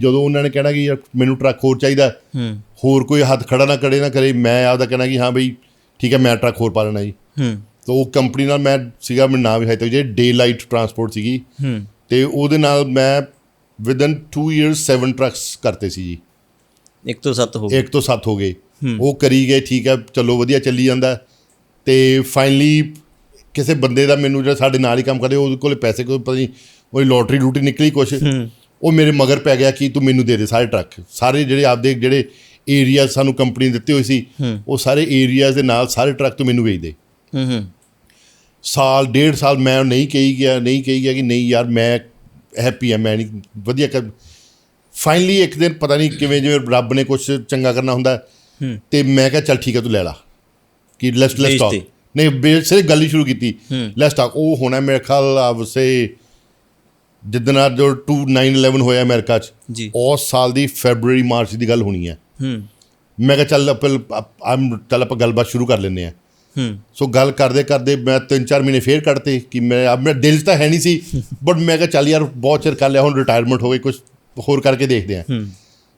ਜਦੋਂ ਉਹਨਾਂ ਨੇ ਕਹਿਣਾ ਕਿ ਯਾਰ ਮੈਨੂੰ ਟਰੱਕ ਹੋਰ ਚਾਹੀਦਾ ਹੂੰ ਹੋਰ ਕੋਈ ਹੱਥ ਖੜਾ ਨਾ ਕਰੇ ਨਾ ਕਰੇ ਮੈਂ ਆਪਦਾ ਕਹਿਣਾ ਕਿ ਹਾਂ ਬਈ ਠੀਕ ਹੈ ਮੈਂ ਟਰੱਕ ਹੋਰ ਪਾ ਲੈਣਾ ਜੀ। ਹੂੰ। ਤਾਂ ਉਹ ਕੰਪਨੀ ਨਾਲ ਮੈਂ ਸੀਗਾ ਮੈਂ ਨਾਮ ਵੀ ਹੈ ਤੇ ਜੇ ਡੇ ਲਾਈਟ ਟਰਾਂਸਪੋਰਟ ਸੀਗੀ। ਹੂੰ। ਤੇ ਉਹਦੇ ਨਾਲ ਮੈਂ ਵਿਦਨ 2 ਇਅਰਸ 7 ਟਰੱਕਸ ਕਰਤੇ ਸੀ ਜੀ। ਇੱਕ ਤੋਂ ਸੱਤ ਹੋ ਗਏ। ਇੱਕ ਤੋਂ ਸੱਤ ਹੋ ਗਏ। ਉਹ ਕਰੀ ਗਏ ਠੀਕ ਹੈ ਚਲੋ ਵਧੀਆ ਚੱਲੀ ਜਾਂਦਾ ਤੇ ਫਾਈਨਲੀ ਕਿਸੇ ਬੰਦੇ ਦਾ ਮੈਨੂੰ ਜਿਹੜਾ ਸਾਡੇ ਨਾਲ ਹੀ ਕੰਮ ਕਰਦੇ ਉਹਦੇ ਕੋਲੇ ਪੈਸੇ ਕੋਈ ਪਤਾ ਨਹੀਂ ਉਹਦੀ ਲੋਟਰੀ ਰੂਟੀ ਨਿਕਲੀ ਕੁਛ। ਉਹ ਮੇਰੇ ਮਗਰ ਪੈ ਗਿਆ ਕਿ ਤੂੰ ਮੈਨੂੰ ਦੇ ਦੇ ਸਾਰੇ ਟਰੱਕ। ਸਾਰੇ ਜਿਹੜੇ ਆਪਦੇ ਜਿਹੜੇ ਏਰੀਆ ਸਾਨੂੰ ਕੰਪਨੀ ਦਿੱਤੇ ਹੋਏ ਸੀ ਉਹ ਸਾਰੇ ਏਰੀਆਜ਼ ਦੇ ਨਾਲ ਸਾਰੇ ਟਰੱਕ ਤੂੰ ਮੈਨੂੰ ਵੇਚ ਦੇ। ਹੂੰ ਹੂੰ। ਸਾਲ ਡੇਢ ਸਾਲ ਮੈਂ ਨਹੀਂ ਕਹੀ ਗਿਆ ਨਹੀਂ ਕਹੀ ਗਿਆ ਕਿ ਨਹੀਂ ਯਾਰ ਮੈਂ ਹੈਪੀ ਆ ਮੈਂ ਨਹੀਂ ਵਧੀਆ ਕਰ। ਫਾਈਨਲੀ ਇੱਕ ਦਿਨ ਪਤਾ ਨਹੀਂ ਕਿਵੇਂ ਜਿਵੇਂ ਰੱਬ ਨੇ ਕੁਝ ਚੰਗਾ ਕਰਨਾ ਹੁੰਦਾ। ਤੇ ਮੈਂ ਕਿਹਾ ਚੱਲ ਠੀਕ ਹੈ ਤੂੰ ਲੈ ਲਾ। ਕਿ ਲੈਟਸ ਲੈਟਸ ਟਾਕ। ਨਹੀਂ ਬੇਸਿਕ ਗੱਲ ਹੀ ਸ਼ੁਰੂ ਕੀਤੀ। ਲੈਟਸ ਟਾਕ ਉਹ ਹੋਣਾ ਮੇਰੇ ਖਿਆਲ ਆਵਸੇ ਜਿੱਦਣ ਆ ਜੋ 2911 ਹੋਇਆ ਅਮਰੀਕਾ ਚ ਜੀ। ਉਸ ਸਾਲ ਦੀ ਫੈਬਰੂਅਰੀ ਮਾਰਚ ਦੀ ਗੱਲ ਹੋਣੀ ਹੈ। ਹੂੰ। ਮੈਂ ਕਿਹਾ ਚੱਲ ਆਪਾਂ ਆਮ ਚੱਲ ਆਪਾਂ ਗੱਲਬਾਤ ਸ਼ੁਰੂ ਕਰ ਲੈਂਦੇ ਆ ਹੂੰ। ਸੋ ਗੱਲ ਕਰਦੇ ਕਰਦੇ ਮੈਂ ਤਿੰਨ ਚਾਰ ਮਹੀਨੇ ਫੇਰ ਕੱਢਤੇ ਕਿ ਮੈਂ ਅਬ ਮੇਰਾ ਦਿਲ ਤਾਂ ਹੈ ਨਹੀਂ ਸੀ ਬਟ ਮੈਂ ਕਿਹਾ ਚੱਲ ਯਾਰ ਬਹੁਤ ਚਿਰ ਕਰ ਲਿਆ ਹੁਣ ਰਿਟਾਇਰਮੈਂਟ ਹੋ ਗਈ ਕੁਝ ਹੋਰ ਕਰਕੇ ਦੇਖਦੇ ਆ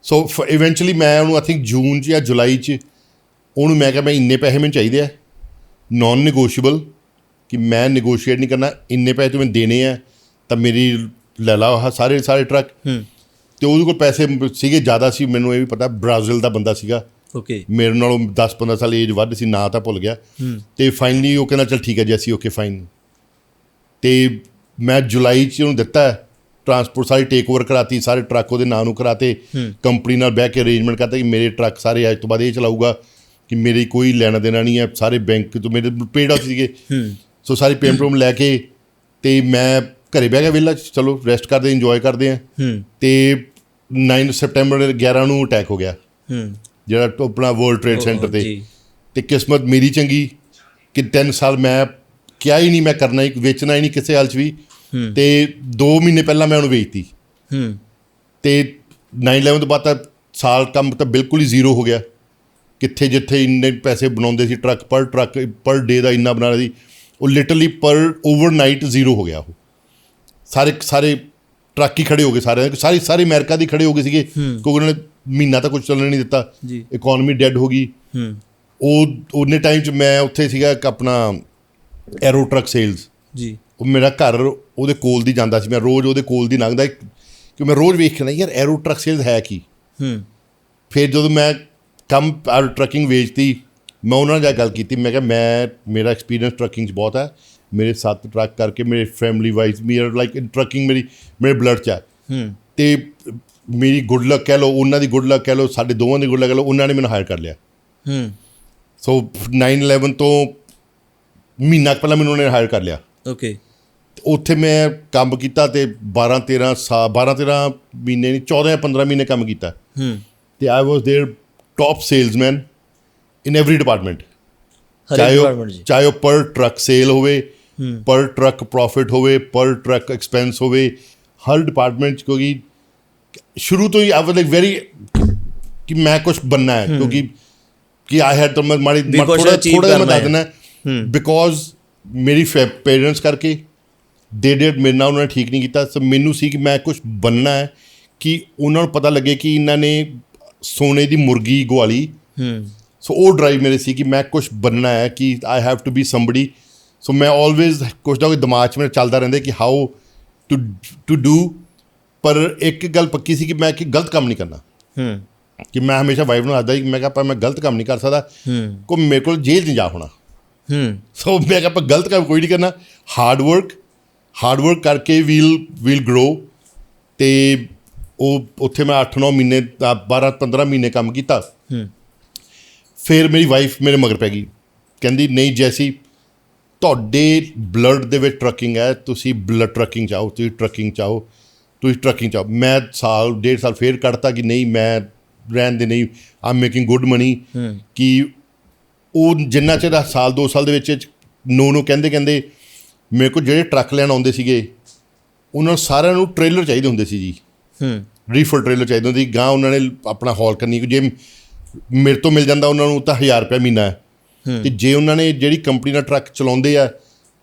ਸੋ ਇਵੈਂਚੁਅਲੀ ਮੈਂ ਉਹਨੂੰ ਆਈ ਥਿੰਕ ਜੂਨ 'ਚ ਜਾਂ ਜੁਲਾਈ 'ਚ ਉਹਨੂੰ ਮੈਂ ਕਿਹਾ ਮੈਂ ਇੰਨੇ ਪੈਸੇ ਮੈਨੂੰ ਚਾਹੀਦੇ ਆ ਨਾਨ ਨੇਗੋਸ਼ੀਏਬਲ ਕਿ ਮੈਂ ਨੇਗੋਸ਼ੀਏਟ ਨਹੀਂ ਕਰਨਾ ਇੰਨੇ ਪੈਸੇ ਤੂੰ ਮੈਨੂੰ ਦੇਣੇ ਆ ਤਾਂ ਮੇਰੀ ਲੈ ਲਾ ਆਹ ਸਾਰੇ ਸਾਰੇ ਟਰੱਕ। ਹੂੰ। ਤੇ ਉਹਦੇ ਕੋਲ ਪੈਸੇ ਸੀਗੇ ਜ਼ਿਆਦਾ ਸੀ ਮੈਨੂੰ ਇਹ ਵੀ ਪਤਾ ਬ੍ਰਾਜ਼ੀਲ ਦਾ ਬੰਦਾ ਸੀਗਾ। ਓਕੇ। ਮੇਰੇ ਨਾਲੋਂ 10-15 ਸਾਲ ਏਜ ਵੱਧ ਸੀ ਨਾਂ ਤਾਂ ਭੁੱਲ ਗਿਆ। ਤੇ ਫਾਈਨਲੀ ਉਹ ਕਹਿੰਦਾ ਚਲ ਠੀਕ ਹੈ ਜੀ ਅਸੀਂ ਓਕੇ ਫਾਈਨ ਤੇ ਮੈਂ ਜੁਲਾਈ ਚ ਉਹਨੂੰ ਦਿੱਤਾ ਟਰਾਂਸਪੋਰਟ ਸਾਰੀ ਟੇਕ ਓਵਰ ਕਰਾਤੀ ਸਾਰੇ ਟਰੱਕ ਉਹਦੇ ਨਾਂ ਨੂੰ ਕਰਾਤੇ। ਕੰਪਨੀ ਨਾਲ ਬਹਿ ਕੇ ਅਰੇਂਜਮੈਂਟ ਕਰਤਾ ਕਿ ਮੇਰੇ ਟਰੱਕ ਸਾਰੇ ਅੱਜ ਤੋਂ ਬਾਅਦ ਇਹ ਚਲਾਊਗਾ ਕਿ ਮੇਰੀ ਕੋਈ ਲੈਣਾ ਦੇਣਾ ਨਹੀਂ ਹੈ ਸਾਰੇ ਬੈਂਕ ਤੋਂ ਮੇਰੇ ਪੇਡ ਆਫ ਸੀਗੇ। ਸੋ ਸਾਰੀ ਪੇਮੈਂਟ ਰੂਮ ਲੈ ਕੇ ਤੇ ਮੈਂ ਘਰੇ ਬਹਿ ਗਿਆ ਵਿਲਾ ਚਲੋ ਰੈਸਟ ਕਰਦੇ ਇੰਜੋਏ ਕਰਦੇ ਆ। ਹੂੰ। ਤੇ 9 ਸਪਟੈਂਬਰ 11 ਨੂੰ ਅਟੈਕ ਹੋ ਗਿਆ। ਹੂੰ। ਜਿਹੜਾ ਆਪਣਾ ਵਰਲਡ ਟ੍ਰੇਡ ਸੈਂਟਰ ਤੇ। ਤੇ ਕਿਸਮਤ ਮੇਰੀ ਚੰਗੀ ਕਿ 3 ਸਾਲ ਮੈਂ ਕਿਹਾ ਹੀ ਨਹੀਂ ਮੈਂ ਕਰਨਾ ਹੀ ਵੇਚਣਾ ਹੀ ਨਹੀਂ ਕਿਸੇ ਹਾਲ ਚ ਵੀ। ਤੇ 2 ਮਹੀਨੇ ਪਹਿਲਾਂ ਮੈਂ ਉਹਨੂੰ ਵੇਚਤੀ। ਹੂੰ। ਤੇ 9/11 ਤੋਂ ਬਾਅਦ ਤਾਂ ਸਾਲ ਕੰਮ ਤਾਂ ਬਿਲਕੁਲ ਹੀ ਜ਼ੀਰੋ ਹੋ ਗਿਆ। ਕਿੱਥੇ ਜਿੱਥੇ ਇੰਨੇ ਪੈਸੇ ਬਣਾਉਂਦੇ ਸੀ ਟਰੱਕ ਪਰ ਟਰੱਕ ਪਰ ਡੇ ਦਾ ਇੰਨਾ ਬਣਾ ਰਹੀ ਸੀ। ਉਹ ਲਿਟਰਲੀ ਪਰ ਓਵਰਨਾਈਟ ਜ਼ੀਰੋ ਹੋ ਗਿਆ ਉਹ। ਸਾਰੇ ਸਾਰੇ ਟਰੱਕ ਹੀ ਖੜੇ ਹੋ ਗਏ ਸਾਰੇ ਸਾਰੀ ਸਾਰੀ ਅਮਰੀਕਾ ਦੀ ਖੜੇ ਹੋ ਗਏ ਸੀਗੇ। ਕਿਉਂਕਿ ਉਹਨਾਂ ਨੇ ਮਹੀਨਾ ਤਾਂ ਕੁਝ ਚੱਲਣ ਨਹੀਂ ਦਿੱਤਾ। ਜੀ। ਇਕਨੋਮੀ ਡੈਡ ਹੋ ਗਈ। ਹੂੰ। ਉਹ ਉਹਨੇ ਟਾਈਮ 'ਚ ਮੈਂ ਉੱਥੇ ਸੀਗਾ ਇੱਕ ਆਪਣਾ ਐਰੋ ਟਰੱਕ ਸੇਲਸ ਜੀ। ਉਹ ਮੇਰਾ ਘਰ ਉਹਦੇ ਕੋਲ ਦੀ ਜਾਂਦਾ ਸੀ। ਮੈਂ ਰੋਜ਼ ਉਹਦੇ ਕੋਲ ਦੀ ਲੰਘਦਾ। ਕਿ ਮੈਂ ਰੋਜ਼ ਵੇਖਣਾ ਯਾਰ ਐਰੋ ਟਰੱਕ ਸੇਲਸ ਹੈ ਕੀ? ਹੂੰ। ਫਿਰ ਜਦੋਂ ਮੈਂ ਕੰਮ ਟਰੱਕਿੰਗ ਵੇਚਤੀ ਮੈਂ ਉਹਨਾਂ ਨਾਲ ਗੱਲ ਕੀਤੀ। ਮੈਂ ਕਿਹਾ ਮੈਂ ਮੇਰਾ ਐਕਸਪੀਰੀਅੰਸ ਟਰੱਕਿੰਗ 'ਚ ਬਹੁਤ ਹੈ। ਮੇਰੇ ਸੱਤ ਟਰੱਕ ਕਰਕੇ ਮੇਰੇ ਫੈਮਿਲੀ ਵਾਈਜ਼ ਮੀਅਰ ਲਾਈਕ ਟਰੱਕਿੰਗ ਮੇਰੀ ਮੇਰੇ ਬਲੱਡ 'ਚ ਹੈ ਹੂੰ ਤੇ ਮੇਰੀ ਗੁੱਡ ਲੱਕ ਕਹਿ ਲਓ ਉਹਨਾਂ ਦੀ ਗੁੱਡ ਲੱਕ ਕਹਿ ਲਓ ਸਾਡੇ ਦੋਵਾਂ ਦੀ ਗੁੱਡ ਲੱਕ ਕਹਿ ਲਓ ਉਹਨਾਂ ਨੇ ਮੈਨੂੰ ਹਾਇਰ ਕਰ ਲਿਆ ਹੂੰ ਸੋ 9/11 ਤੋਂ ਮਹੀਨਾ ਕੁ ਪਹਿਲਾਂ ਮੈਨੂੰ ਉਹਨੇ ਹਾਇਰ ਕਰ ਲਿਆ ਓਕੇ ਤੇ ਉੱਥੇ ਮੈਂ ਕੰਮ ਕੀਤਾ ਤੇ 12 13 ਸਾ 12 13 ਮਹੀਨੇ ਨਹੀਂ 14 ਜਾਂ 15 ਮਹੀਨੇ ਕੰਮ ਕੀਤਾ ਹੂੰ ਤੇ I was there top salesman in every department ਹਰ ਚਾਹੇ ਡਿਪਾਰਟਮੈਂਟ ਉਹ ਜੀ ਚਾਹੇ ਉਹ ਪਰ ਟਰੱਕ ਸੇਲ ਹੋਵੇ ਪਰ ਟਰੱਕ ਪ੍ਰੋਫਿਟ ਹੋਵੇ ਪਰ ਟਰੱਕ ਐਕਸਪੈਂਸ ਹੋਵੇ ਹਰ ਡਿਪਾਰਟਮੈਂਟ ਚ ਕਿਉਂਕਿ ਸ਼ੁਰੂ ਤੋਂ ਹੀ ਆਈ ਵਾਸ ਲਾਈਕ ਵੈਰੀ ਕਿ ਮੈਂ ਕੁਝ ਬੰਨਾ ਹੈ ਕਿਉਂਕਿ ਕਿ ਆਈ ਹੈਡ ਤਾਂ ਮੈਂ ਕੁਛ ਥੋੜਾ ਥੋੜਾ ਮੈਂ ਦੱਸ ਦਿੰਦਾ ਬਿਕੋਜ਼ ਮੇਰੀ ਪੇਰੈਂਟਸ ਕਰਕੇ ਦੇ ਡਿਡ ਮੇਰੇ ਨਾਲ ਉਹਨਾਂ ਨੇ ਠੀਕ ਨਹੀਂ ਕੀਤਾ ਸੋ ਮੈਨੂੰ ਸੀ ਕਿ ਮੈਂ ਕੁਝ ਬੰਨਾ ਹੈ ਕਿ ਉਹਨਾਂ ਨੂੰ ਪਤਾ ਲੱਗੇ ਕਿ ਇਹਨਾਂ ਨੇ ਸੋਨੇ ਦੀ ਮੁਰਗੀ ਗਵਾਲੀ। ਹੂੰ। ਸੋ ਉਹ ਡਰਾਈਵ ਮੇਰੇ ਸੀ ਕਿ ਮੈਂ ਕੁਝ ਬੰਨਣਾ ਹੈ ਕਿ I have to be somebody so ਮੈਂ ਆਲਵੇਜ਼ ਕੁਝ ਨਾ ਕੁਝ ਦਿਮਾਗ 'ਚ ਮੇਰੇ ਚੱਲਦਾ ਰਹਿੰਦਾ ਕਿ ਹਾਊ ਟੂ ਟੂ ਡੂ ਪਰ ਇੱਕ ਗੱਲ ਪੱਕੀ ਸੀ ਕਿ ਮੈਂ ਕਿ ਗਲਤ ਕੰਮ ਨਹੀਂ ਕਰਨਾ। ਹੂੰ। ਕਿ ਮੈਂ ਹਮੇਸ਼ਾ ਵਾਈਫ ਨੂੰ ਆਖਦਾ ਸੀ ਕਿ ਮੈਂ ਕਿਹਾ ਪਰ ਮੈਂ ਗਲਤ ਕੰਮ ਨਹੀਂ ਕਰ ਸਕਦਾ। ਹੂੰ। ਕੋ ਮੇਰੇ ਕੋਲ ਜੇਲ੍ਹ 'ਚ ਜਾ ਹੋਣਾ। ਹੂੰ। ਸੋ ਮੈਂ ਕਿਹਾ ਪਰ ਗਲਤ ਕੰਮ ਕੋਈ ਨਹੀਂ ਕਰਨਾ। ਹਾਰਡ ਵਰਕ ਹਾਰਡ ਵਰਕ ਕਰਕੇ ਵੀਲ ਵੀਲ ਗਰੋ ਤੇ ਉਹ ਉੱਥੇ ਮੈਂ 8-9 ਮਹੀਨੇ 12-15 ਮਹੀਨੇ ਕੰਮ ਕੀਤਾ। ਹੂੰ। ਫਿਰ ਮੇਰੀ ਵਾਈਫ ਮੇਰੇ ਮਗਰ ਪੈ ਗਈ। ਕਹਿੰਦੀ ਨਹੀਂ ਜੈਸੀ ਤੁਹਾਡੇ ਬਲੱਡ ਦੇ ਵਿੱਚ ਟਰੱਕਿੰਗ ਹੈ ਤੁਸੀਂ ਬਲੱਡ ਟਰੱਕਿੰਗ ਚਾਹੋ ਤੁਸੀਂ ਟਰੱਕਿੰਗ ਚਾਹੋ ਤੁਸੀਂ ਟਰੱਕਿੰਗ ਚਾਹੋ। ਮੈਂ ਸਾਲ ਡੇਢ ਸਾਲ ਫੇਰ ਕੱਢਤਾ ਕਿ ਨਹੀਂ ਮੈਂ ਰਹਿਣ ਦੇ ਨਹੀਂ ਆਮ ਮੇਕਿੰਗ ਗੁੱਡ ਮਨੀ ਕਿ ਉਹ ਜਿੰਨਾ ਚਿਰ ਸਾਲ ਦੋ ਸਾਲ ਦੇ ਵਿੱਚ ਨੋ ਨੋ ਕਹਿੰਦੇ ਕਹਿੰਦੇ ਮੇਰੇ ਕੋਲ ਜਿਹੜੇ ਟਰੱਕ ਲੈਣ ਆਉਂਦੇ ਸੀਗੇ ਉਹਨਾਂ ਨੂੰ ਸਾਰਿਆਂ ਨੂੰ ਟ੍ਰੇਲਰ ਚਾਹੀਦੇ ਹੁੰਦੇ ਸੀ ਜੀ। ਹੂੰ। ਰੀਫਰ ਟ੍ਰੇਲਰ ਚਾਹੀਦਾ ਹੁੰਦੀ ਗਾਂ ਉਹਨਾਂ ਨੇ ਆਪਣਾ ਹਾਲ ਕਰਨੀ ਜੇ ਮੇਰੇ ਤੋਂ ਮਿਲ ਜਾਂਦਾ ਉਹਨਾਂ ਨੂੰ ਤਾਂ 1000 ਰੁਪਏ ਮਹੀਨਾ ਹੈ। ਤੇ ਜੇ ਉਹਨਾਂ ਨੇ ਜਿਹੜੀ ਕੰਪਨੀ ਨਾਲ ਟਰੱਕ ਚਲਾਉਂਦੇ ਆ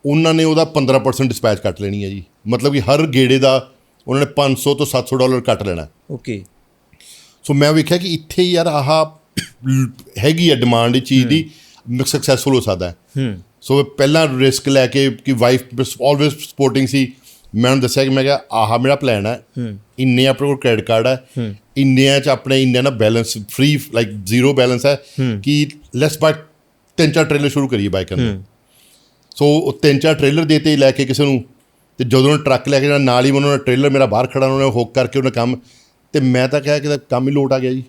ਉਹਨਾਂ ਨੇ ਉਹਦਾ 15% ਡਿਸਪੈਚ ਕੱਟ ਲੈਣੀ ਹੈ ਜੀ। ਮਤਲਬ ਕਿ ਹਰ ਗੇੜੇ ਦਾ ਉਹਨਾਂ ਨੇ 500 ਤੋਂ 700 ਡਾਲਰ ਕੱਟ ਲੈਣਾ। ਓਕੇ। ਸੋ ਮੈਂ ਵੇਖਿਆ ਕਿ ਇੱਥੇ ਯਾਰ ਆਹ ਹੈਗੀ ਆ ਡਿਮਾਂਡ ਇਹ ਚੀਜ਼ ਦੀ ਸਕਸੈਸਫੁਲ ਹੋ ਸਕਦਾ ਹੈ। ਹੂੰ। ਸੋ ਪਹਿਲਾਂ ਰਿਸਕ ਲੈ ਕੇ ਕਿ ਵਾਈਫ ਆਲਵੇਸ ਸਪੋਰਟਿੰਗ ਸੀ। ਮੈਂ ਉਹਨੂੰ ਦੱਸਿਆ ਕਿ ਮੈਂ ਕਿਹਾ ਆਹ ਮੇਰਾ ਪਲਾਨ ਹੈ। ਇੰਨੇ ਆਪਣੇ ਕੋਲ ਕ੍ਰੈਡਿਟ ਕਾਰਡ ਹੈ। ਇੰਨਿਆਂ ਚ ਆਪਣੇ ਇੰਨਾ ਨਾ balance free like zero balance ਹੈ ਕਿ ਲੈਟਸ ਬਾਈ ਤਿੰਨ ਚਾਰ ਟ੍ਰੇਲਰ ਸ਼ੁਰੂ ਕਰੀਏ ਬਾਈ ਕਰਨ ਸੋ ਉਹ ਤਿੰਨ ਚਾਰ ਟ੍ਰੇਲਰ ਦੇਤੇ ਲੈ ਕੇ ਕਿਸੇ ਨੂੰ ਤੇ ਜਦੋਂ ਉਹ ਟਰੱਕ ਲੈ ਕੇ ਜਾਣਾ ਨਾਲ ਹੀ ਉਹਨਾਂ ਨੇ ਟ੍ਰੇਲਰ ਮੇਰਾ ਬਾਹਰ ਖੜਾ ਉਹਨਾਂ ਨੇ ਹੁੱਕ ਕਰਕੇ ਉਹਨਾਂ ਕੰਮ ਤੇ ਮੈਂ ਤਾਂ ਕਿਹਾ ਕਿ ਕੰਮ ਹੀ ਲੋਟ ਆ ਗਿਆ ਜੀ।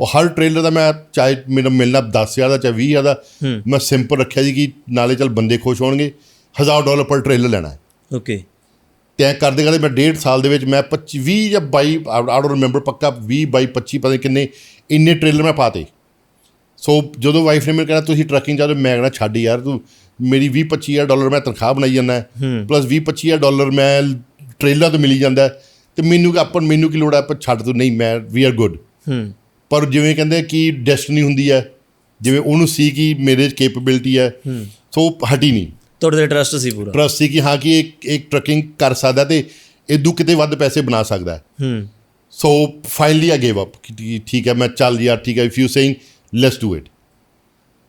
ਉਹ ਹਰ ਟ੍ਰੇਲਰ ਦਾ ਮੈਂ ਚਾਹੇ ਮੈਨੂੰ ਮਿਲਣਾ 10000 ਦਾ ਚਾਹੇ 20000 ਦਾ ਮੈਂ ਸਿੰਪਲ ਰੱਖਿਆ ਜੀ ਕਿ ਨਾਲੇ ਚੱਲ ਬੰਦੇ ਖੁਸ਼ ਹੋਣਗੇ 1000 ਡਾਲਰ ਪਰ ਟ੍ਰੇਲਰ ਲੈਣਾ ਹੈ। ਓਕੇ ਤੇ ਐਂ ਕਰਦੇ ਕਰਦੇ ਮੈਂ ਡੇਢ ਸਾਲ ਦੇ ਵਿੱਚ ਮੈਂ 25 20 ਜਾਂ 22 ਆਈ ਡੋਨਟ ਰਿਮੈਂਬਰ ਪੱਕਾ 20 22 25 ਪਤਾ ਨਹੀਂ ਕਿੰਨੇ ਇੰਨੇ ਟ੍ਰੇਲਰ ਮੈਂ ਪਾਤੇ। ਸੋ ਜਦੋਂ ਵਾਈਫ ਨੇ ਮੈਨੂੰ ਕਹਿਣਾ ਤੁਸੀਂ ਟਰੱਕਿੰਗ ਜਾਂਦੇ ਮੈਂ ਕਹਿਣਾ ਛੱਡ ਯਾਰ ਤੂੰ ਮੇਰੀ 20 25000 ਡਾਲਰ ਮੈਂ ਤਨਖਾਹ ਬਣਾਈ ਜਾਂਦਾ ਪਲੱਸ 20 25000 ਡਾਲਰ ਮੈਂ ਟ੍ਰੇਲਰ ਤੋਂ ਮਿਲੀ ਜਾਂਦਾ ਤੇ ਮੈਨੂੰ ਕਿ ਆਪਾਂ ਮੈਨੂੰ ਕੀ ਲੋੜ ਹੈ? ਪਰ ਛੱਡ ਤੂੰ ਨਹੀਂ ਮੈਂ ਵੀ ਆਰ ਗੁੱਡ ਪਰ ਜਿਵੇਂ ਕਹਿੰਦੇ ਕਿ ਡੈਸਟਨੀ ਹੁੰਦੀ ਹੈ ਜਿਵੇਂ ਉਹਨੂੰ ਸੀ ਕਿ ਮੇਰੇ ਕੈਪੇਬਿਲਿਟੀ ਹੈ ਸੋ ਹਟੀ ਨਹੀਂ। ਤੁਹਾਡੇ ਤੇ ਟਰਸਟ ਸੀ ਪੂਰਾ? ਟਰਸਟ ਸੀ ਕਿ ਹਾਂ ਕਿ ਇੱਕ ਇੱਕ ਟਰੱਕਿੰਗ ਕਰ ਸਕਦਾ ਤੇ ਇਦੋਂ ਕਿਤੇ ਵੱਧ ਪੈਸੇ ਬਣਾ ਸਕਦਾ ਹੈ। ਹੂੰ। So finally I gave up ਠੀਕ ਹੈ ਮੈਂ ਚੱਲ ਯਾਰ ਠੀਕ ਹੈ if you saying let's do it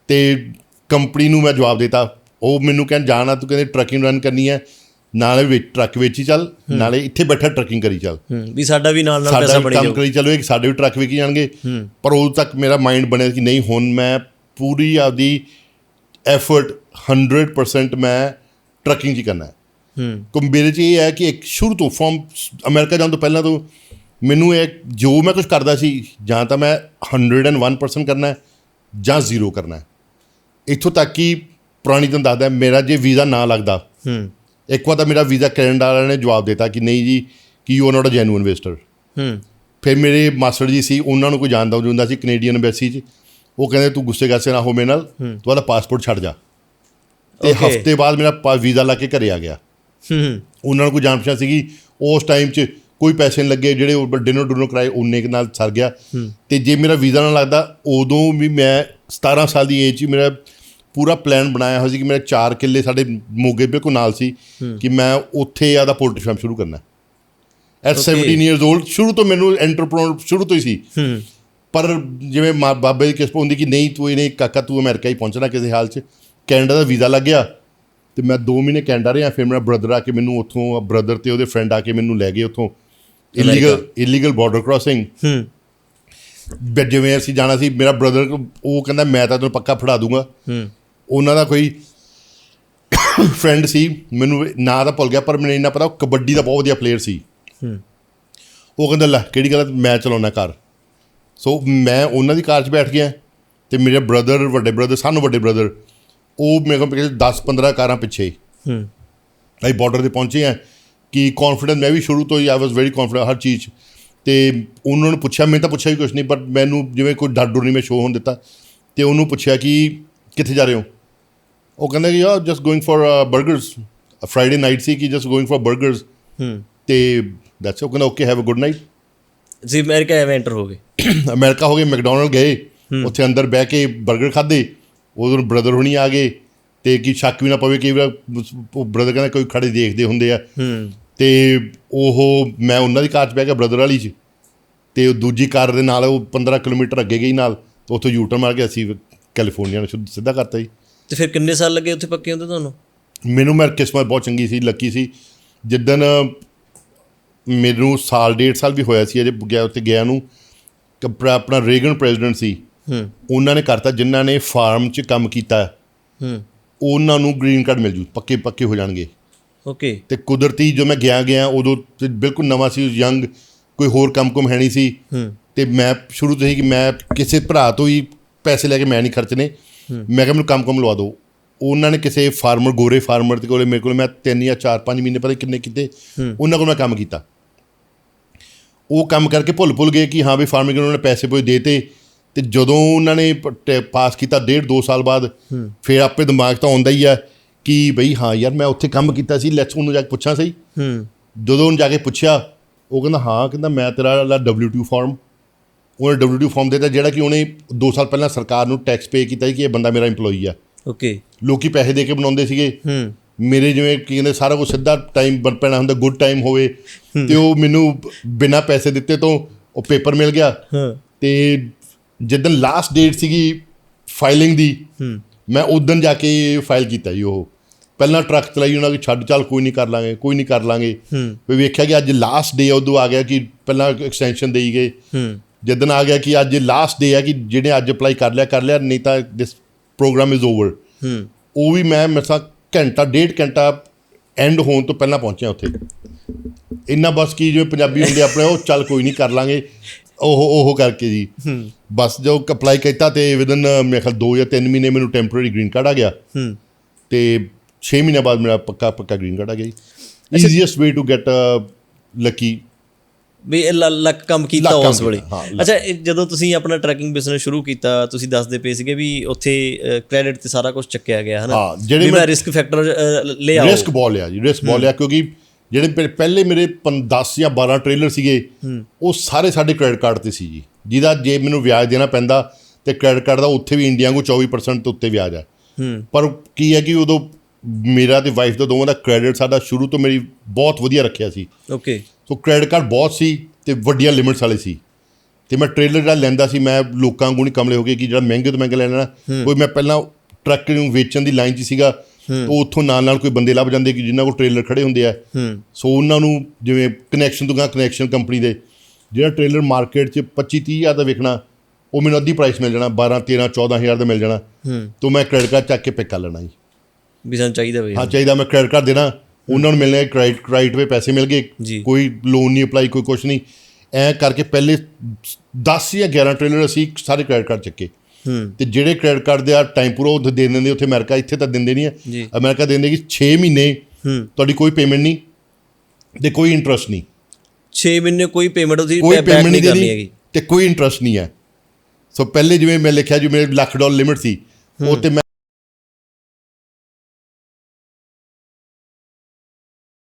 ਤੇ ਕੰਪਨੀ ਨੂੰ ਮੈਂ ਜਵਾਬ ਦਿੱਤਾ। ਉਹ ਮੈਨੂੰ ਕਹਿਣ ਜਾਣਾ ਤੂੰ ਕਹਿੰਦੇ ਟਰੱਕਿੰਗ ਰਨ ਕਰਨੀ ਹੈ। ਨਾਲੇ ਵਿੱਚ ਟਰੱਕ ਵਿੱਚ ਹੀ ਚੱਲ। ਨਾਲੇ ਇੱਥੇ ਬੈਠਾ ਟਰੱਕਿੰਗ ਕਰੀ ਚੱਲ। ਵੀ ਸਾਡਾ ਵੀ ਨਾਲ ਨਾਲ ਪੈਸਾ ਬਣੀ ਕੰਮ ਜਾਊ। ਕਰੀ ਚੱਲੋ। ਇੱਕ ਸਾਡੇ ਵੀ ਟਰੱਕ ਵਿਕੀ ਜਾਣਗੇ। ਪਰ ਉਦੋਂ ਤੱਕ ਮੇਰਾ ਮਾਈਂਡ ਬਣਿਆ ਕਿ ਨਹੀਂ ਹੁਣ ਮੈਂ ਪੂਰੀ ਆਪਦੀ ਐਫਰਟ 100% ਮੈਂ ਟਰੱਕਿੰਗ 'ਚ ਹੀ ਕਰਨਾ ਹੈ। ਹੂੰ। ਕਿ ਮੇਰੇ 'ਚ ਇਹ ਹੈ ਕਿ ਇੱਕ ਸ਼ੁਰੂ ਤੋਂ ਫਰਮ ਅਮਰੀਕਾ ਜਾਣ ਤੋਂ ਪਹਿਲਾਂ ਤੋਂ ਮੈਨੂੰ ਇਹ ਜੋ ਮੈਂ ਕੁਝ ਕਰਦਾ ਸੀ ਜਾਂ ਤਾਂ ਮੈਂ 101% ਕਰਨਾ ਹੈ ਜਾਂ ਜ਼ੀਰੋ ਕਰਨਾ ਹੈ। ਇੱਥੋਂ ਤੱਕ ਕਿ ਪੁਰਾਣੀ ਤੁਹਾਨੂੰ ਦੱਸਦਾ ਮੇਰਾ ਜੇ ਵੀਜ਼ਾ ਨਾ ਲੱਗਦਾ ਹੂੰ। ਇੱਕ ਵਾਰ ਤਾਂ ਮੇਰਾ ਵੀਜ਼ਾ ਕੈਨੇਡਾ ਵਾਲਿਆਂ ਨੇ ਜਵਾਬ ਦਿੱਤਾ ਕਿ ਨਹੀਂ ਜੀ ਕਿ you are not a genuine investor ਹੂੰ। ਫਿਰ ਮੇਰੇ ਮਾਸਟਰ ਜੀ ਸੀ ਉਹਨਾਂ ਨੂੰ ਕੋਈ ਜਾਣਦਾ ਹੁੰਦਾ ਸੀ ਕੈਨੇਡੀਅਨ ਐਮਬੈਸੀ 'ਚ ਉਹ ਕਹਿੰਦੇ ਤੂੰ ਗੁੱਸੇ ਗਾਸੇ ਨਾ ਹੋ ਮੇਰੇ ਨਾਲ ਤੂੰ ਆਦਾ ਪਾਸਪੋਰਟ ਛੱਡ ਜਾ। ਤੇ. ਹਫ਼ਤੇ ਬਾਅਦ ਮੇਰਾ ਵੀਜ਼ਾ ਲਾ ਕੇ ਘਰੇ ਆ ਗਿਆ। ਹੂੰ। ਉਹਨਾਂ ਨੂੰ ਕੋਈ ਜਾਣ ਪਛਾਣ ਸੀਗੀ ਉਸ ਟਾਈਮ 'ਚ ਕੋਈ ਪੈਸੇ ਨਹੀਂ ਲੱਗੇ ਜਿਹੜੇ ਉਹ ਡਿਨਰ ਡੁਨਰ ਕਰਾਏ ਕੁ ਨਾਲ ਸਰ ਗਿਆ। ਤੇ ਜੇ ਮੇਰਾ ਵੀਜ਼ਾ ਨਾ ਲੱਗਦਾ ਉਦੋਂ ਵੀ ਮੈਂ 17 ਸਾਲ ਦੀ ਏਜ 'ਚ ਮੇਰਾ ਪੂਰਾ ਪਲਾਨ ਬਣਾਇਆ ਹੋਇਆ ਸੀ ਕਿ ਮੇਰੇ 4 ਕਿੱਲੇ ਸਾਡੇ ਮੋਗੇ ਬਿਲਕੁਲ ਨਾਲ ਸੀ ਕਿ ਮੈਂ ਉੱਥੇ ਆਦਾ ਪੋਲਟਰੀ ਫਾਰਮ ਸ਼ੁਰੂ ਕਰਨਾ। At Okay. 17 ਇਅਰਸ 올ਡ ਸ਼ੁਰੂ ਤੋਂ ਮੈਨੂੰ ਐਂਟਰਪ੍ਰੈਨਰ ਸ਼ੁਰੂ ਤੋਂ ਹੀ ਸੀ। ਪਰ ਜਿਵੇਂ ਮਾਂ ਬਾਬੇ ਦੀ ਕਿਸਮ ਹੁੰਦੀ ਕਿ ਨਹੀਂ ਤੂੰ ਇਹਨੇ ਕਾਕਾ ਤੂੰ ਅਮਰੀਕਾ ਹੀ ਪਹੁੰਚਣਾ ਕਿਸੇ ਹਾਲ 'ਚ। ਕੈਨੇਡਾ ਦਾ ਵੀਜ਼ਾ ਲੱਗ ਗਿਆ। ਤੇ ਮੈਂ 2 ਮਹੀਨੇ ਕੈਨੇਡਾ ਰਿਹਾ ਫਿਰ ਮੇਰਾ ਬ੍ਰਦਰ ਆ ਕੇ ਮੈਨੂੰ ਉੱਥੋਂ ਬ੍ਰਦਰ ਤੇ ਉਹਦੇ ਫਰੈਂਡ ਆ ਕੇ ਮੈਨੂੰ ਲੈ ਗਏ ਉੱਥੋਂ। ਇਲੀਗਲ ਇਲੀਗਲ ਬਾਰਡਰ ਕ੍ਰਾਸਿੰਗ ਹੂੰ। ਜਿਵੇਂ ਅਸੀਂ ਜਾਣਾ ਸੀ ਮੇਰਾ ਬ੍ਰਦਰ ਉਹ ਕਹਿੰਦਾ ਮੈਂ ਤਾਂ ਤੈਨੂੰ ਪੱਕਾ ਫੜਾ ਦੂੰਗਾ। ਹੂੰ। ਉਹਨਾਂ ਦਾ ਕੋਈ ਫਰੈਂਡ ਸੀ ਮੈਨੂੰ ਨਾਂ ਤਾਂ ਭੁੱਲ ਗਿਆ ਪਰ ਮੈਨੂੰ ਇੰਨਾ ਪਤਾ ਉਹ ਕਬੱਡੀ ਦਾ ਬਹੁਤ ਵਧੀਆ ਪਲੇਅਰ ਸੀ। ਹੂੰ। ਉਹ ਕਹਿੰਦਾ ਲੈ ਕਿਹੜੀ ਗੱਲ ਮੈਂ ਚਲਾਉਣਾ ਕਾਰ ਸੋ ਮੈਂ ਉਹਨਾਂ ਦੀ ਕਾਰ 'ਚ ਬੈਠ ਗਿਆ ਤੇ ਮੇਰੇ ਬ੍ਰਦਰ ਵੱਡੇ ਬ੍ਰਦਰ ਸਾਨੂੰ ਵੱਡੇ ਬ੍ਰਦਰ ਉਹ ਮੇਰੇ ਕੋਲ ਪਿੱਛੇ 10 15 ਕਾਰਾਂ ਪਿੱਛੇ ਹੂੰ। ਅਸੀਂ ਬਾਰਡਰ ਤੇ ਪਹੁੰਚੇ ਆ ਕਿ ਕੌਨਫੀਡੈਂਸ ਮੈਂ ਵੀ ਸ਼ੁਰੂ ਤੋਂ ਹੀ ਆਈ ਵਾਸ ਵੈਰੀ ਕੌਨਫੀਡੈਂਟ ਹਰ ਚੀਜ਼। ਤੇ ਉਹਨਾਂ ਨੂੰ ਪੁੱਛਿਆ ਮੈਂ ਤਾਂ ਪੁੱਛਿਆ ਵੀ ਕੁਛ ਨਹੀਂ ਪਰ ਮੈਨੂੰ ਜਿਵੇਂ ਕੋਈ ਡਰ ਡਰ ਨਹੀਂ ਮੈਂ ਸ਼ੋਅ ਹੋਣ ਦਿੱਤਾ। ਤੇ ਉਹਨੂੰ ਪੁੱਛਿਆ ਕਿ ਕਿੱਥੇ ਜਾ ਰਹੇ ਹੋ? ਉਹ ਕਹਿੰਦਾ ਕਿ ਯਾਰ ਜਸਟ ਗੋਇੰਗ ਫॉर 버ਗਰਸ ਫਰਾਈਡੇ ਨਾਈਟ ਸੀ ਕਿ ਜਸਟ ਗੋਇੰਗ ਫॉर ਬਰਗਰਸ ਹੂੰ। ਤੇ ਦੈਟਸ ਉਹ ਕਹਿੰਦਾ okay have a good night ਜੀ ਅਮਰੀਕਾ ਐਵੇਂ ਐਂਟਰ ਹੋ ਗਏ। ਅਮਰੀਕਾ ਹੋ ਗਏ ਮੈਕਡੋਨਲਡ ਗਏ। ਉੱਥੇ ਅੰਦਰ ਬਹਿ ਕੇ ਬਰਗਰ ਖਾਦੇ ਉਦੋਂ ਬ੍ਰਦਰ ਹੁਣੀ ਆ ਗਏ। ਤੇ ਕੀ ਸ਼ੱਕ ਵੀ ਨਾ ਪਵੇ ਕਿ ਉਹ ਬ੍ਰਦਰ ਕਹਿੰਦਾ ਕੋਈ ਖੜੇ ਦੇਖਦੇ ਹੁੰਦੇ ਆ। ਹੂੰ ਤੇ ਉਹ ਮੈਂ ਉਹਨਾਂ ਦੀ ਕਾਰ 'ਚ ਬਹਿ ਗਿਆ ਬ੍ਰਦਰ ਵਾਲੀ 'ਚ। ਤੇ ਉਹ ਦੂਜੀ ਕਾਰ ਦੇ ਨਾਲ ਉਹ 15 ਕਿਲੋਮੀਟਰ ਅੱਗੇ ਗਈ ਨਾਲ ਉੱਥੋਂ ਯੂਟਰ ਮਾਰ ਕੇ ਅਸੀਂ ਕੈਲੀਫੋਰਨੀਆ ਨੂੰ ਸਿੱਧ- ਕਰਤਾ ਜੀ। ਤੇ ਫਿਰ ਕਿੰਨੇ ਸਾਲ ਲੱਗੇ ਉੱਥੇ ਪੱਕੇ ਹੁੰਦੇ ਤੁਹਾਨੂੰ? ਮੈਨੂੰ ਮੇਰੀ ਕਿਸਮਤ ਬਹੁਤ ਚੰਗੀ ਸੀ ਲੱਕੀ ਸੀ। ਜਿੱਦਣ ਮੈਨੂੰ ਸਾਲ ਡੇਢ ਸਾਲ ਵੀ ਹੋਇਆ ਸੀ ਅਜੇ ਗਿਆ ਉੱਥੇ ਗਿਆ ਨੂੰ। ਆਪਣਾ ਰੇਗਨ ਪ੍ਰੈਜ਼ੀਡੈਂਟ ਸੀ। ਹੂੰ। ਉਹਨਾਂ ਨੇ ਕਰਤਾ ਜਿਨ੍ਹਾਂ ਨੇ ਫਾਰਮ 'ਚ ਕੰਮ ਕੀਤਾ। ਹੂੰ। ਉਹਨਾਂ ਨੂੰ ਗ੍ਰੀਨ ਕਾਰਡ ਮਿਲ ਜੂ ਪੱਕੇ ਪੱਕੇ ਹੋ ਜਾਣਗੇ। ਓਕੇ ਤੇ ਕੁਦਰਤੀ ਜੋ ਮੈਂ ਗਿਆ ਗਿਆ ਉਦੋਂ ਤੇ ਬਿਲਕੁਲ ਨਵਾਂ ਸੀ ਯੰਗ ਕੋਈ ਹੋਰ ਕੰਮ ਕੁਮ ਹੈ ਨਹੀਂ ਸੀ। ਤੇ ਮੈਂ ਸ਼ੁਰੂ ਤੋਂ ਹੀ ਕਿ ਮੈਂ ਕਿਸੇ ਭਰਾ ਤੋਂ ਹੀ ਪੈਸੇ ਲੈ ਕੇ ਮੈਂ ਨਹੀਂ ਖਰਚਨੇ। ਮੈਂ ਕਿਹਾ ਮੈਨੂੰ ਕੰਮ ਕੰਮ ਲਵਾ ਦਿਓ ਉਹਨਾਂ ਨੇ ਕਿਸੇ ਫਾਰਮਰ ਗੋਰੇ ਫਾਰਮਰ ਦੇ ਕੋਲੇ ਮੇਰੇ ਕੋਲ ਮੈਂ 3 ਜਾਂ 4 5 ਮਹੀਨੇ ਪਤਾ ਕਿੰਨੇ ਕੀਤੇ। ਉਹਨਾਂ ਕੋਲ ਮੈਂ ਕੰਮ ਕੀਤਾ। ਉਹ ਕੰਮ ਕਰਕੇ ਭੁੱਲ ਭੁੱਲ ਗਏ ਕਿ ਹਾਂ ਵੀ ਫਾਰਮਿੰਗ ਉਹਨਾਂ ਨੇ ਪੈਸੇ ਪੋਏ ਦੇਤੇ ਤੇ ਜਦੋਂ ਉਹਨਾਂ ਨੇ ਪਾਸ ਕੀਤਾ ਡੇਢ ਦੋ ਸਾਲ ਬਾਅਦ ਫਿਰ ਆਪੇ ਦਿਮਾਗ ਤਾਂ ਆਉਂਦਾ ਹੀ ਆ। ਕਿ ਬਈ ਹਾਂ ਯਾਰ ਮੈਂ ਉੱਥੇ ਕੰਮ ਕੀਤਾ ਸੀ ਲੈਟਸ ਉਹਨੂੰ ਜਾ ਕੇ ਪੁੱਛਾਂ ਸਹੀ। ਹੂੰ। ਜਦੋਂ ਉਹਨੂੰ ਜਾ ਕੇ ਪੁੱਛਿਆ ਉਹ ਕਹਿੰਦਾ ਹਾਂ ਕਹਿੰਦਾ ਮੈਂ ਤੇਰਾ ਵਾਲਾ W2 ਫਾਰਮ ਉਹਨੇ W2 ਫਾਰਮ ਦਿੱਤਾ ਜਿਹੜਾ ਕਿ ਉਹਨੇ 2 ਸਾਲ ਪਹਿਲਾਂ ਸਰਕਾਰ ਨੂੰ ਟੈਕਸ ਪੇ ਕੀਤਾ ਸੀ ਕਿ ਇਹ ਬੰਦਾ ਮੇਰਾ EMPLOYEE ਆ। ਓਕੇ। ਲੋਕੀ ਪੈਸੇ ਦੇ ਕੇ ਬਣਾਉਂਦੇ ਸੀਗੇ। ਹੂੰ। ਮੇਰੇ ਜਿਵੇਂ ਕੀ ਕਹਿੰਦੇ ਸਾਰਾ ਕੁਝ ਸਿੱਧਾ ਟਾਈਮ ਬਣ ਪੈਣਾ ਹੁੰਦਾ ਗੁੱਡ ਟਾਈਮ ਹੋਵੇ। ਤੇ ਉਹ ਮੈਨੂੰ ਬਿਨਾਂ ਪੈਸੇ ਦਿੱਤੇ ਤੋਂ ਉਹ ਪੇਪਰ ਮਿਲ ਗਿਆ। ਹਾਂ। ਤੇ ਜਿੱਦਣ ਲਾਸਟ ਡੇਟ ਸੀਗੀ ਫਾਈਲਿੰਗ ਦੀ ਹੂੰ। ਮੈਂ ਉਦੋਂ ਜਾ ਕੇ ਫਾਈਲ ਕੀਤਾ ਜੀ ਉਹ। ਪਹਿਲਾਂ ਟਰੱਕ ਚਲਾਈ ਉਹਨਾਂ ਕਿ ਛੱਡ ਚੱਲ ਕੋਈ ਨਹੀਂ ਕਰ ਲਾਂਗੇ ਕੋਈ ਨਹੀਂ ਕਰ ਲਾਂਗੇ। ਵੀ ਵੇਖਿਆ ਕਿ ਅੱਜ ਲਾਸਟ ਡੇ ਉਦੋਂ ਆ ਗਿਆ ਕਿ ਪਹਿਲਾਂ ਐਕਸਟੈਂਸ਼ਨ ਦੇਈ ਗਏ। ਹੂੰ। ਜਦੋਂ ਆ ਗਿਆ ਕਿ ਅੱਜ ਲਾਸਟ ਡੇ ਹੈ ਕਿ ਜਿਹੜੇ ਅੱਜ ਅਪਲਾਈ ਕਰ ਲਿਆ ਕਰ ਲਿਆ ਨਹੀਂ ਤਾਂ ਦਿਸ ਪ੍ਰੋਗਰਾਮ ਇਜ਼ ਓਵਰ ਹੂੰ। ਉਹ ਵੀ ਮੈਂ ਮਸਾਂ ਘੰਟਾ ਡੇਢ ਘੰਟਾ ਐਂਡ ਹੋਣ ਤੋਂ ਪਹਿਲਾਂ ਪਹੁੰਚਿਆ ਉੱਥੇ। ਇੰਨਾ ਬਸ ਕੀ ਜਿਵੇਂ ਪੰਜਾਬੀ ਹੁੰਦੇ ਆਪਣੇ ਉਹ ਚੱਲ ਕੋਈ ਨਹੀਂ ਕਰ ਲਾਂਗੇ। ਉਹ ਉਹ ਕਰਕੇ ਜੀ। ਬਸ ਜੋ ਅਪਲਾਈ ਕੀਤਾ ਤੇ ਵਿਦਨ ਮੇਰੇ ਖਿਆਲ 2 ਜਾਂ 3 ਮਹੀਨੇ ਮੈਨੂੰ ਟੈਂਪਰੇਰੀ ਗ੍ਰੀਨ ਕਾਰਡ ਆ ਗਿਆ। ਹੂੰ। ਤੇ 6 ਮਹੀਨੇ ਬਾਅਦ ਮੇਰਾ ਪੱਕਾ ਪੱਕਾ ਗ੍ਰੀਨ ਕਾਰਡ ਆ ਗਿਆ ਜੀ। Easiest way to get lucky we luck ਕੰਮ ਕੀਤਾ ਉਸ ਵੇਲੇ। ਅੱਛਾ ਜਦੋਂ ਤੁਸੀਂ ਆਪਣਾ ਟਰੈਕਿੰਗ ਬਿਜ਼ਨਸ ਸ਼ੁਰੂ ਕੀਤਾ ਤੁਸੀਂ ਦੱਸਦੇ ਪਏ ਸੀਗੇ ਵੀ ਉੱਥੇ ਕ੍ਰੈਡਿਟ ਤੇ ਸਾਰਾ ਕੁਝ ਚੱਕਿਆ ਗਿਆ ਹਨਾ? ਵੀ ਮੈਂ ਰਿਸਕ ਫੈਕਟਰ ਲੈ ਆਓ। ਰਿਸਕ ਬਾਲ ਜੀ ਰਿਸਕ ਬਾਲ ਕਿਉਂਕਿ ਜਿਹੜੇ ਪਹਿ- ਪਹਿਲੇ ਮੇਰੇ 10 ਜਾਂ 12 ਟ੍ਰੇਲਰ ਸੀਗੇ ਉਹ ਸਾਰੇ ਸਾਡੇ ਕ੍ਰੈਡਿਟ ਕਾਰਡ ਤੇ ਸੀ ਜੀ। ਜਿਹਦਾ ਜੇ ਮੈਨੂੰ ਵਿਆਜ ਦੇਣਾ ਪੈਂਦਾ ਤੇ ਕ੍ਰੈਡਿਟ ਕਾਰਡ ਦਾ ਉੱਥੇ ਵੀ ਇੰਡੀਆ ਨੂੰ 24% ਤੋਂ ਉੱਤੇ ਵਿਆਜ ਆ। ਹੂੰ। ਪਰ ਕੀ ਹੈ ਕਿ ਉਦੋਂ ਮੇਰਾ ਤੇ ਵਾਈਫ ਦਾ ਦੋਵਾਂ ਦਾ ਕ੍ਰੈਡਿਟ ਸਾਡਾ ਸ਼ੁਰੂ ਤੋਂ ਮੇਰੀ ਬਹੁਤ ਵਧੀਆ ਰੱਖਿਆ ਸੀ। ਓਕੇ ਸੋ ਕ੍ਰੈਡਿਟ ਕਾਰਡ ਬਹੁਤ ਸੀ ਤੇ ਵੱਡੀਆਂ ਲਿਮਿਟਸ ਵਾਲੇ ਸੀ। ਤੇ ਮੈਂ ਟ੍ਰੇਲਰ ਜਿਹੜਾ ਲੈਂਦਾ ਸੀ ਮੈਂ ਲੋਕਾਂ ਵਾਂਗੂ ਨਹੀਂ ਕਮਲੇ ਹੋ ਗਏ ਕਿ ਜਿਹੜਾ ਮਹਿੰਗੇ ਤੋਂ ਮਹਿੰਗਾ ਲੈਣਾ। ਨਾ ਕੋਈ ਮੈਂ ਪਹਿਲਾਂ ਟਰੱਕ ਨੂੰ ਵੇਚਣ ਦੀ ਲਾਈਨ 'ਚ ਸੀਗਾ ਤਾਂ ਉੱਥੋਂ ਨਾਲ ਨਾਲ ਕੋਈ ਬੰਦੇ ਲੱਭ ਜਾਂਦੇ ਕਿ ਜਿਨ੍ਹਾਂ ਕੋਲ ਟ੍ਰੇਲਰ ਖੜੇ ਹੁੰਦੇ ਆ। ਸੋ ਉਹਨਾਂ ਨੂੰ ਜਿਵੇਂ ਕਨੈਕਸ਼ਨ ਤੋਂ ਗਾ ਕਨੈਕਸ਼ਨ ਕੰਪਨੀ ਦੇ ਜਿਹੜਾ ਟ੍ਰੇਲਰ ਮਾਰਕੀਟ 'ਚ 25 30 ਹਜ਼ਾਰ ਦਾ ਵਿਕਣਾ ਉਹ ਮੈਨੂੰ ਅੱਧੀ ਪ੍ਰਾਈਸ ਮਿਲ ਜਾਣਾ 12 13 14 ਹਜ਼ਾਰ ਦਾ ਮਿਲ ਜਾਣਾ। ਹੂੰ। ਤਾਂ ਮੈਂ ਕ੍ਰੈਡਿਟ ਕਾਰਡ ਚੱਕ ਕੇ ਪਿਕ ਕਰ ਲੈਣਾ ਜੀ। ਵੀ ਸਾਨੂੰ ਚਾਹੀਦਾ ਵੀ ਹਾਂ ਚਾਹੀਦਾ ਮੈਂ ਕ੍ਰੈਡਿਟ ਕਾਰਡ ਦੇਣਾ। ਉਹਨਾਂ ਨੂੰ ਮਿਲਣੇ ਕ੍ਰੈਡਿਟ ਕ੍ਰੈਡਿਟ ਵੇ ਪੈਸੇ ਮਿਲ ਗਏ। ਕੋਈ ਲੋਨ ਨਹੀਂ ਅਪਲਾਈ ਕੋਈ ਕੁਛ ਨਹੀਂ। ਐ ਕਰਕੇ ਪਹਿਲੇ 10 ਜਾਂ 11 ਟ੍ਰੇਲਰ ਅਸੀਂ ਸਾਰੇ ਕ੍ਰੈਡਿਟ ਕਾਰਡ ਚੱਕੇ। ਤੇ ਜਿਹੜੇ ਕ੍ਰੈਡਿਟ ਕਾਰਡ ਦੇ ਆ ਟਾਈਮ ਪੂਰਾ ਉਹ ਦੇ ਦਿੰਦੇ ਉੱਥੇ ਅਮਰੀਕਾ ਇੱਥੇ ਤਾਂ ਦਿੰਦੇ ਨਹੀਂ। ਹੈ ਅਮਰੀਕਾ ਦਿੰਦੇ ਕਿ 6 ਮਹੀਨੇ ਤੁਹਾਡੀ ਕੋਈ ਪੇਮੈਂਟ ਨਹੀਂ ਤੇ ਕੋਈ ਇੰਟਰਸਟ ਨਹੀਂ। 6 ਮਹੀਨੇ ਕੋਈ ਪੇਮੈਂਟ ਉਹਦੀ ਕੋਈ ਪੇਮੈਂਟ ਨਹੀਂ ਕਰਨੀ ਹੈਗੀ। ਤੇ ਕੋਈ ਇੰਟਰਸਟ ਨਹੀਂ ਹੈ। ਸੋ ਪਹਿਲੇ ਜਿਵੇਂ ਮੈਂ ਲਿਖਿਆ ਜੀ ਮੇਰੇ ਲੱਖ ਡਾਲਰ ਲਿਮਿਟ ਸੀ ਉਹ ਤੇ ਮੈਂ